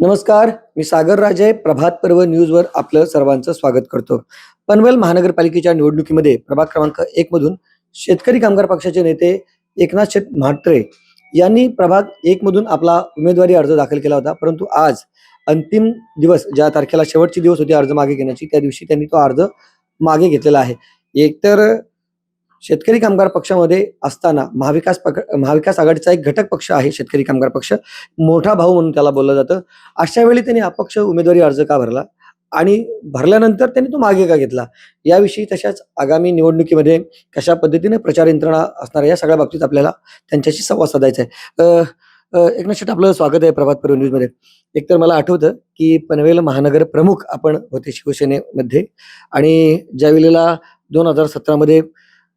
नमस्कार मी सागर राजे प्रभात पर्व न्यूजवर आपलं सर्वांचं स्वागत करतो. पनवेल महानगरपालिकेच्या निवडणुकीमध्ये प्रभाग क्रमांक एक मधून शेतकरी कामगार पक्षाचे नेते एकनाथ शेट म्हात्रे यांनी प्रभाग एक मधून आपला उमेदवारी अर्ज दाखल केला होता. परंतु आज अंतिम दिवस ज्या तारखेला शेवटची दिवस होती अर्ज मागे घेण्याची त्या दिवशी त्यांनी तो अर्ज मागे घेतलेला आहे. एकतर शेतकरी कामगार पक्षामध्ये असताना महाविकास पक महाविकास आघाडीचा एक घटक पक्ष आहे शेतकरी कामगार पक्ष मोठा भाऊ म्हणून त्याला बोललं जातं. अशा वेळी त्यांनी अपक्ष उमेदवारी अर्ज का भरला? आणि भरल्यानंतर त्यांनी तो मागे का घेतला? याविषयी तशाच आगामी निवडणुकीमध्ये कशा पद्धतीने प्रचार यंत्रणा असणार या सगळ्या बाबतीत आपल्याला त्यांच्याशी संवाद साधायचा आहे. अ, एकनाथ शेट आपलं स्वागत आहे प्रभात पर्व न्यूजमध्ये. एकतर मला आठवतं की पनवेल महानगर प्रमुख आपण होते शिवसेनेमध्ये. आणि ज्या वेळेला दोन हजार सतरामध्ये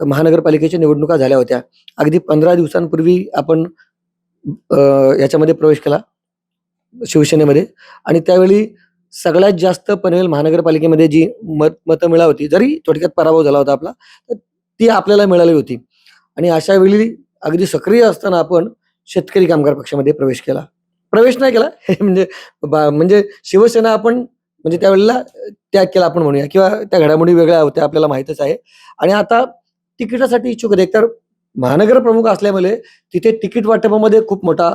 महानगरपालिकेच्या निवडणुका झाल्या होत्या. अगदी पंधरा दिवसांपूर्वी आपण याच्यामध्ये प्रवेश केला शिवसेनेमध्ये. आणि त्यावेळी सगळ्यात जास्त पनवेल महानगरपालिकेमध्ये जी मत मतं मिळाली होती जरी थोडक्यात पराभव झाला होता आपला तर ती आपल्याला मिळाली होती. आणि अशा वेळी अगदी सक्रिय असताना आपण शेतकरी कामगार पक्षामध्ये प्रवेश केला. प्रवेश नाही केला हे म्हणजे बा- म्हणजे शिवसेना आपण म्हणजे त्यावेळेला त्याग केला आपण म्हणूया किंवा त्या घडामोडी वेगळ्या होत्या आपल्याला माहीतच आहे. आणि आता तिकिटासाठी इच्छुक आहेत. एकतर महानगर प्रमुख असल्यामुळे तिथे तिकीट वाटपामध्ये खूप मोठा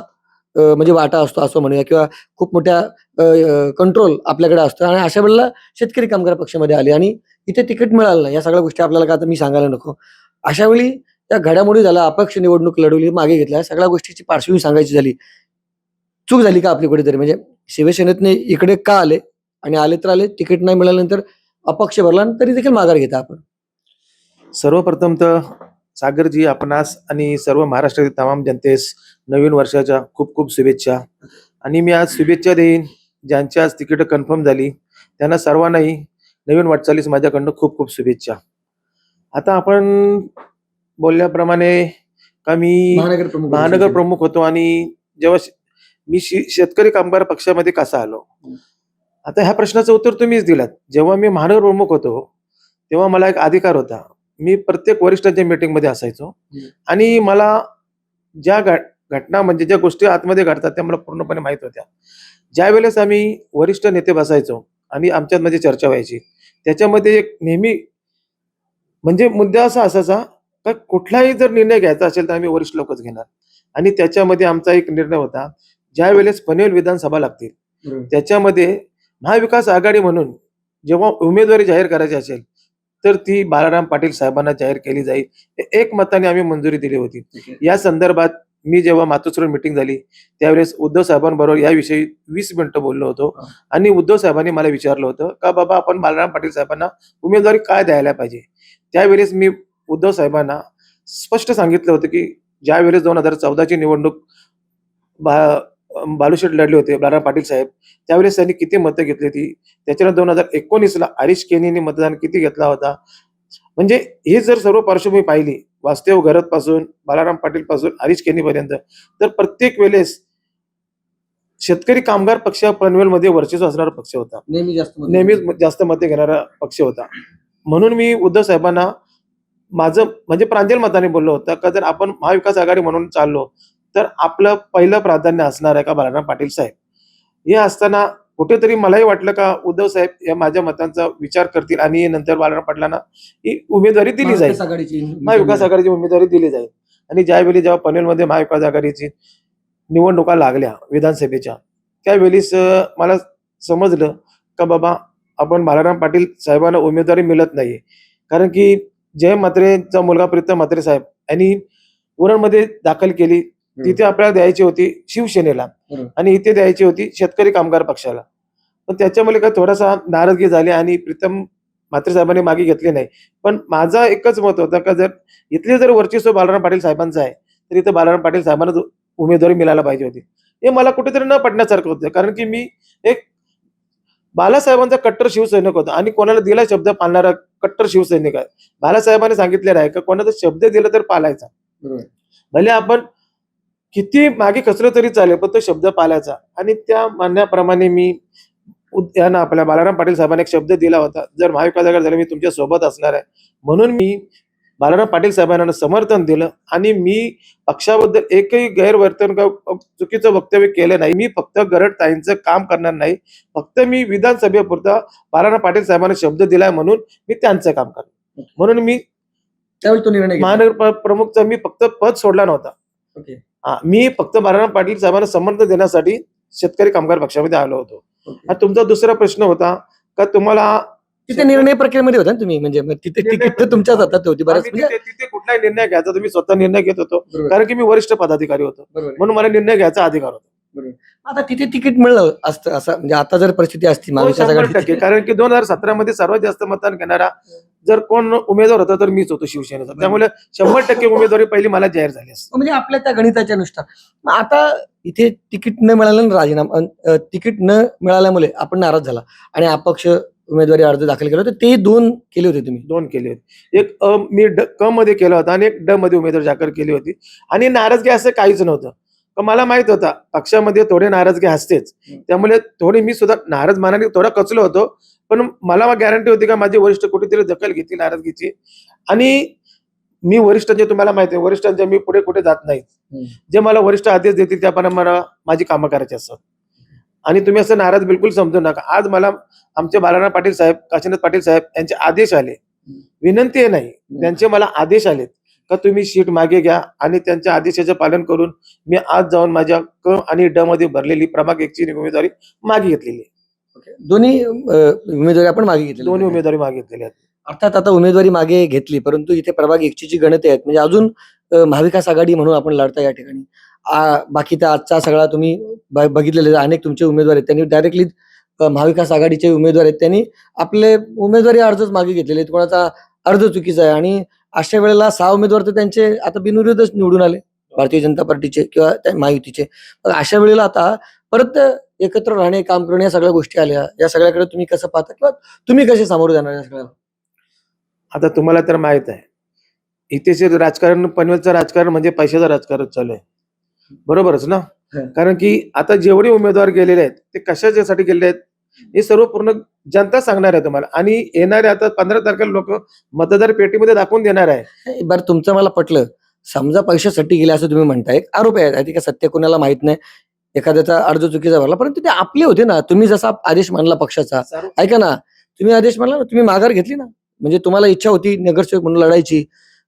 म्हणजे वाटा असतो असं म्हणूया किंवा खूप मोठ्या कंट्रोल आपल्याकडे असतो आणि अशा वेळेला शेतकरी कामगार पक्षामध्ये आले आणि इथे तिकीट मिळालं नाही. या सगळ्या गोष्टी आपल्याला का आता मी सांगायला नको. अशा वेळी त्या घडामोडी झाल्या अपक्ष निवडणूक लढवली मागे घेतल्या सगळ्या गोष्टीची पार्श्वभूमी सांगायची झाली. चूक झाली का आपली कुठेतरी? म्हणजे शिवसेनेतने इकडे का आले? आणि आले तर आले तिकीट नाही मिळाल्यानंतर अपक्ष भरला तरी देखील माघार घेता आपण. सर्वप्रथम तर सागरजी आपणास आणि सर्व महाराष्ट्रातील तमाम जनतेस नवीन वर्षाच्या खूप खूप शुभेच्छा. आणि मी आज शुभेच्छा देईन ज्यांची आज तिकीट कन्फर्म झाली त्यांना सर्वांनाही नवीन वाटचालीस माझ्याकडनं खूप खूप शुभेच्छा. आता आपण बोलल्याप्रमाणे का मी महानगर प्रमुख होतो. आणि जेव्हा मी शेतकरी कामगार पक्षामध्ये कसा आलो? आता ह्या प्रश्नाचं उत्तर तुम्हीच दिलात. जेव्हा मी महानगर प्रमुख होतो तेव्हा मला एक अधिकार होता. मी प्रत्येक वरिष्ठांच्या मीटिंगमध्ये असायचो. आणि मला ज्या घट- घटना म्हणजे ज्या गोष्टी आतमध्ये घडतात त्या मला पूर्णपणे माहीत होत्या ज्या वेळेस आम्ही वरिष्ठ नेते बसायचो आणि आमच्यामध्ये चर्चा व्हायची त्याच्यामध्ये एक नेहमी म्हणजे मुद्दा असा असायचा का कुठलाही जर निर्णय घ्यायचा असेल तर आम्ही वरिष्ठ लोकच घेणार आणि त्याच्यामध्ये आमचा एक निर्णय होता ज्या वेळेस पनवेल विधानसभा लागतील. त्याच्यामध्ये महाविकास आघाडी म्हणून जेव्हा उमेदवारी जाहीर करायची असेल तर ती बाळाराम पाटील साहेबांना जाहीर केली जाईल. हे एक मताने आम्ही मंजुरी दिली होती. या संदर्भात मी जेव्हा मातोश्वर मिटिंग झाली त्यावेळेस उद्धव साहेबांबरोबर याविषयी वीस मिनिटं बोललो होतो. आणि उद्धव साहेबांनी मला विचारलं होतं का बाबा आपण बाळाराम पाटील साहेबांना उमेदवारी काय द्यायला पाहिजे? त्यावेळेस मी उद्धव साहेबांना स्पष्ट सांगितलं होतं की ज्या वेळेस दोन हजार चौदाची निवडणूक बालुशेठ लढले होते बाळाराम पाटील साहेब. त्यावेळेस त्यांनी किती मतं घेतली होती? त्याच्यानंतर दोन हजार एकोणीसला हरीश केनीने मतदान किती घेतला होता? म्हणजे हे जर सर्व पार्श्वभूमी पाहिली वास्तव घरत पासून बालाराम पाटील पासून हरीश केनी पर्यंत तर प्रत्येक वेळेस शेतकरी कामगार पक्ष पनवेलमध्ये वर्चस्व असणारा पक्ष होता. नेहमी जास्त नेहमीच जास्त मते घेणारा पक्ष होता. म्हणून मी उद्धव साहेबांना माझं म्हणजे प्रांजल मताने बोललो होतं का जर आपण महाविकास आघाडी म्हणून चाललो तर आपलं पहिलं प्राधान्य असणार आहे का बाळाराम पाटील साहेब? हे असताना कुठेतरी मलाही वाटलं का उद्धव साहेब या माझ्या मतांचा विचार करतील आणि नंतर बाळाराम पाटलांना ही उमेदवारी दिली जाईल. महाविकास आघाडीची उमेदवारी दिली जाईल. आणि ज्यावेळी जेव्हा पनवेलमध्ये महाविकास आघाडीची निवडणुका लागल्या विधानसभेच्या त्यावेळीस मला समजलं का बाबा आपण बालाराम पाटील साहेबांना उमेदवारी मिळत नाही कारण की जय म्हात्रेचा मुलगा प्रीतम म्हात्रे साहेब यांनी उरणमध्ये दाखल केली. तिथे आपल्याला द्यायची होती शिवसेनेला. आणि इथे द्यायची होती शेतकरी कामगार पक्षाला. पण त्याच्यामुळे काय थोडासा नाराजगी झाली आणि प्रीतम म्हात्रे साहेबांनी मागे घेतली नाही. पण माझा एकच मत होतं का जर इथले जर वर्चस्व बालराम पाटील साहेबांचं आहे तर इथं बालराम पाटील साहेबांना उमेदवारी मिळायला पाहिजे होती. हे मला कुठेतरी न पडण्यासारखं होतं. कारण की मी एक बालासाहेबांचा कट्टर शिवसैनिक होता आणि कोणाला दिला शब्द पाळणारा कट्टर शिवसैनिक आहे. बालासाहेबांनी सांगितलेलं आहे का कोणाचा शब्द दिला तर पालायचा. भले आपण किती मागे कसलं तरी चालेल पण तो शब्द पाळायचा आणि त्या म्हणण्याप्रमाणे मी यांना आपल्या बालाराम पाटील साहेबांनी एक शब्द दिला होता जर महाविकास आघाडी झाला मी तुमच्यासोबत असणार आहे. म्हणून मी बालाराम पाटील साहेबांना समर्थन दिलं आणि मी पक्षाबद्दल एकही गैरवर्तन चुकीचं वक्तव्य केलं नाही. मी फक्त गरड ताईंचं काम करणार नाही. फक्त मी विधानसभेपुरता बालाराम पाटील साहेबांना शब्द दिलाय म्हणून मी त्यांचं काम करणार. म्हणून मी त्यावेळी तो निर्णय. महानगर प्रमुखचा मी फक्त पद सोडला नव्हता. मी फक्त बालाराम पाटील साहेबांना समर्थन देण्यासाठी शेतकरी कामगार पक्षामध्ये आलो होतो. तुमचा दुसरा प्रश्न होता का तुम्हाला तिथे निर्णय प्रक्रियेमध्ये होता ना तुम्ही? म्हणजे तिथे तुमच्याच हातात होती. आम्ही म्हणजे तिथे कुठलाही निर्णय घ्यायचा तुम्ही स्वतः निर्णय घेत होतो. कारण की मी वरिष्ठ पदाधिकारी होतो. म्हणून मला निर्णय घ्यायचा अधिकार होता. आता तिथे तिकीट मिळलं असतं असं म्हणजे आता जर परिस्थिती असती हो, महाविकास कारण की दोन हजार सतरा मध्ये सर्वात जास्त मतदान घेणारा जर कोण उमेदवार होता तर मीच होतो शिवसेनेचा. त्यामुळे शंभर टक्के उमेदवारी पहिली मला जाहीर झाली असते. म्हणजे आपल्या त्या गणिताच्या नुसार. आता इथे तिकीट न मिळालं राजीनामा तिकीट न मिळाल्यामुळे आपण नाराज झाला. आणि अपक्ष उमेदवारी अर्ज दाखल केला होता. ते दोन केले होते तुम्ही. दोन केले होते. एक अ मी ड क मध्ये केला होता आणि एक ड मध्ये उमेदवार दाखल केली होती. आणि नाराजगी असं काहीच नव्हतं. मला माहीत होता पक्षामध्ये थोडे नाराजगी असतेच. त्यामुळे थोडी मी सुद्धा नाराज मानाने थोडा कचलो होतो. पण मला गॅरंटी होती का माझे वरिष्ठ कुठेतरी दखल घेतली नाराजगीची. आणि मी वरिष्ठांचे तुम्हाला माहिती आहे वरिष्ठांच्या मी पुढे कुठे जात नाही. जे मला वरिष्ठ आदेश देतील त्याप्रमाणे मला माझी कामं करायची असतात. आणि तुम्ही असं नाराज बिलकुल समजू नका. आज मला आमचे बालाराम पाटील साहेब काशीनाथ पाटील साहेब यांचे आदेश आले. विनंती आहे नाही. त्यांचे मला आदेश आलेत. का तुम्ही शीट मागे घ्या आणि त्यांच्या आदेशाचं पालन करून मी आज जाऊन माझ्या क आणि ड मध्ये भरलेली प्रभाग एकची उमेदवारी मागे घेतलेली आहे. दोन्ही अ, उमेदवारी आपण मागे घेतली दोन्ही उमेदवारी मागे घेतलेली आहेत. अर्थात आता उमेदवारी मागे घेतली परंतु इथे प्रभाग एकची जी गणते आहेत. म्हणजे अजून अ, महाविकास आघाडी म्हणून आपण लढता या ठिकाणी. आ, बाकीचा आजचा सगळा तुम्ही ब- बघितलेले अनेक तुमचे उमेदवार आहेत. त्यांनी डायरेक्टली महाविकास आघाडीचे उमेदवार आहेत. त्यांनी आपले उमेदवारी अर्जच मागे घेतलेले आहेत. कोणाचा अर्ज चुकीचा आहे आणि अशा वेळेला सहा उमेदवार तर त्यांचे आता बिनविरोधच निवडून आले भारतीय जनता पार्टीचे किंवा त्या महायुतीचे. अशा वेळेला आता परत एकत्र राहणे काम करणे या सगळ्या गोष्टी आल्या. या सगळ्याकडे तुम्ही कसं पाहता किंवा तुम्ही कसे सामोरे जाणार या सगळ्या आता तुम्हाला तर माहीत आहे. इथेचे राजकारण पनवेलचं राजकारण म्हणजे पैशाचं राजकारण चालू आहे. बरोबरच ना. कारण की आता जेवढे उमेदवार गेलेले आहेत ते कशाच्यासाठी गेलेले आहेत? हे सर्व पूर्ण जनता सांगणार आहे तुम्हाला. आणि येणारे आता पंधरा तारखेला लोक मतदार पेटीमध्ये दाखवून देणार आहे. बरं तुमचं मला पटलं. समजा पैशासाठी गेले असं तुम्ही म्हणताय. एक आरोप आहे ते काय सत्य कोणाला माहीत नाही? एखाद्याचा अर्ज चुकीचा भरला परंतु ते आपले होते ना. तुम्ही जसा आदेश मानला पक्षाचा. ऐका ना तुम्ही आदेश मानला ना तुम्ही माघार घेतली ना. म्हणजे तुम्हाला इच्छा होती नगरसेवक म्हणून लढायची.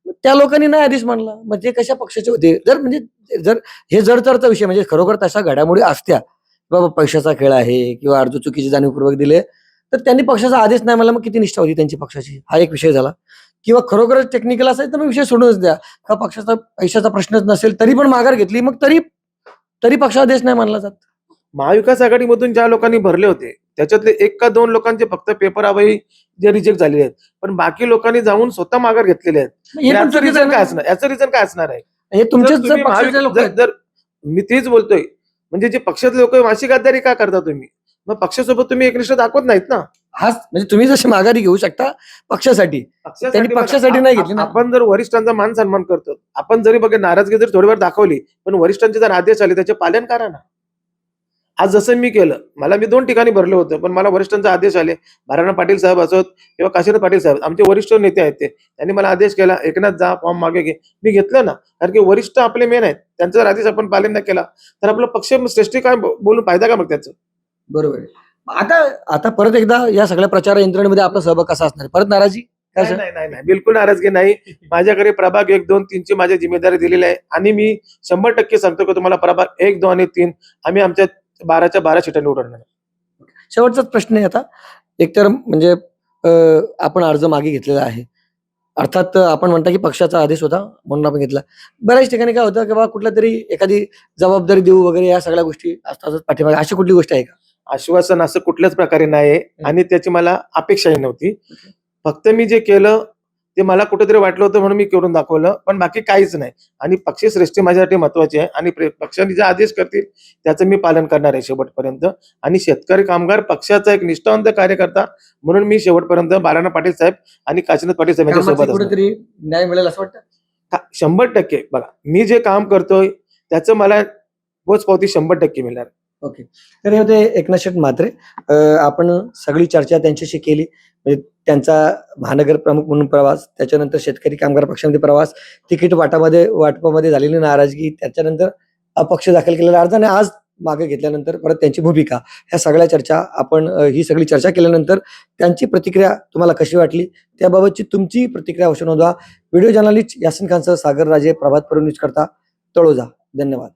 मग त्या लोकांनी नाही आदेश मानला. ते कशा पक्षाचे होते? जर म्हणजे जर हे जडतरचा विषय म्हणजे खरोखर तशा घडामोडी असत्या बाबा पैशाचा खेळ आहे किंवा अर्ज चुकीचे जाणीवपूर्वक दिले तर त्यांनी पक्षाचा आदेश नाही मानला मग किती निष्ठा होती त्यांची पक्षाची? हा एक विषय झाला. किंवा खरोखरच टेक्निकल असेल तर मग विषय सोडूनच द्या. का पक्षाचा पैशाचा प्रश्नच नसेल तरी पण माघार घेतली मग तरी तरी पक्षादेश नाही मानला जात. महाविकास आघाडीमधून ज्या लोकांनी भरले होते त्याच्यातले एक का दोन लोकांचे फक्त पेपर अवही जे रिजेक्ट झालेले आहेत. पण बाकी लोकांनी जाऊन स्वतः माघार घेतलेले आहेत. हे पण याचं चुकीचं रिझन काय असणार? याचं रिझन काय असणार आहे. हे तुमचेच जर तुम्ही पक्षाचे महाविकास- लोक जर- जर मी तेच बोलतोय. म्हणजे जे पक्षातले लोक माशी गद्दारी का करता तुम्ही? मग पक्षासोबत तुम्ही एकनिष्ठ दाखवत नाहीत ना? हाच म्हणजे तुम्ही जशी माघारी घेऊ शकता पक्षासाठी. त्यांनी पक्षासाठी नाही घेतली ना. आपण जर वरिष्ठांचा मान सन्मान करतो आपण जरी बघा नाराजगी जर थोडीफार दाखवली पण वरिष्ठांचे जर आदेश आले त्याचे पालन करा ना. आज जसं मी केलं मला मी दोन ठिकाणी भरलं होतं पण मला वरिष्ठांचे आदेश आले. भाराणा पाटील साहेब असोत किंवा काशीनाथ पाटील साहेब आमचे वरिष्ठ नेते आहेत ते. त्यांनी मला आदेश केला एकनाथ जा फॉर्म मागे घे. मी घेतलं ना कारण की वरिष्ठ आपले मेन आहेत. त्यांचा जर आदेश आपण पालन नाही केला तर आपलं पक्ष श्रेष्ठी काय बोलून फायदा का मग त्याचं? बरोबर. आहे. आता आता परत एकदा या सगळ्या प्रचार यंत्रणेमध्ये आपला सहभाग कसा असणार? परत नाराजी? काय नाही सर? नाही नाही नाही. बिलकुल नाराजगी नाही. माझ्याकडे प्रभाग एक दोन तीनची माझी जिम्मेदारी दिलेली आहे. आणि मी शंभर टक्के सांगतो की तुम्हाला प्रभाग एक दोन आणि तीन आम्ही आमच्या बाराच्या बारा सीटा निवडणार शेवटचाच प्रश्न आहे आता. एकतर म्हणजे अं, आपण अर्ज मागे घेतलेला आहे. अर्थात अं, आपण म्हणता की पक्षाचा आदेश होता म्हणून आपण घेतला. बऱ्याच ठिकाणी काय होतं की बा कुठल्या तरी एखादी जबाबदारी देऊ वगैरे या सगळ्या गोष्टी असतातच पाठीमागे. अशी कुठली गोष्ट आहे का? आश्वासन असं कुठल्याच प्रकारे नाही आहे आणि त्याची मला अपेक्षाही नव्हती. फक्त मी जे केलं ते मला कुठेतरी वाटलं होतं म्हणून मी करून दाखवलं पण बाकी काहीच नाही. आणि पक्षश्रेष्ठी माझ्यासाठी महत्वाची आहे आणि पक्षाने जे आदेश करतील त्याचं मी पालन करणार आहे शेवटपर्यंत. आणि शेतकरी कामगार पक्षाचा एक निष्ठावंत कार्यकर्ता म्हणून मी शेवटपर्यंत बालाना पाटील साहेब आणि काशीनाथ पाटील साहेब यांच्या सोबत. कुठेतरी न्याय मिळेल असं वाटतं? शंभर टक्के. बघा मी जे काम करतोय त्याचं मला पोचपावती शंभर टक्के मिळणार. ओके तर हे होते एकनाथ शेठ म्हात्रे आपण सगळी चर्चा त्यांच्याशी केली. म्हणजे त्यांचा महानगर प्रमुख म्हणून प्रवास त्याच्यानंतर शेतकरी कामगार पक्षामध्ये प्रवास तिकीट वाटामध्ये वाटपामध्ये झालेली नाराजगी त्याच्यानंतर अपक्ष दाखल केलेला अर्ज आणि आज मागे घेतल्यानंतर परत त्यांची भूमिका. ह्या सगळ्या चर्चा आपण ही सगळी चर्चा केल्यानंतर त्यांची प्रतिक्रिया तुम्हाला कशी वाटली? त्याबाबतची तुमची प्रतिक्रिया अवश्य नोंदवा. व्हिडिओ जर्नलिस्ट यासिन खानसह सागर राजे प्रभात पर्व न्यूज करता तळोजा. धन्यवाद.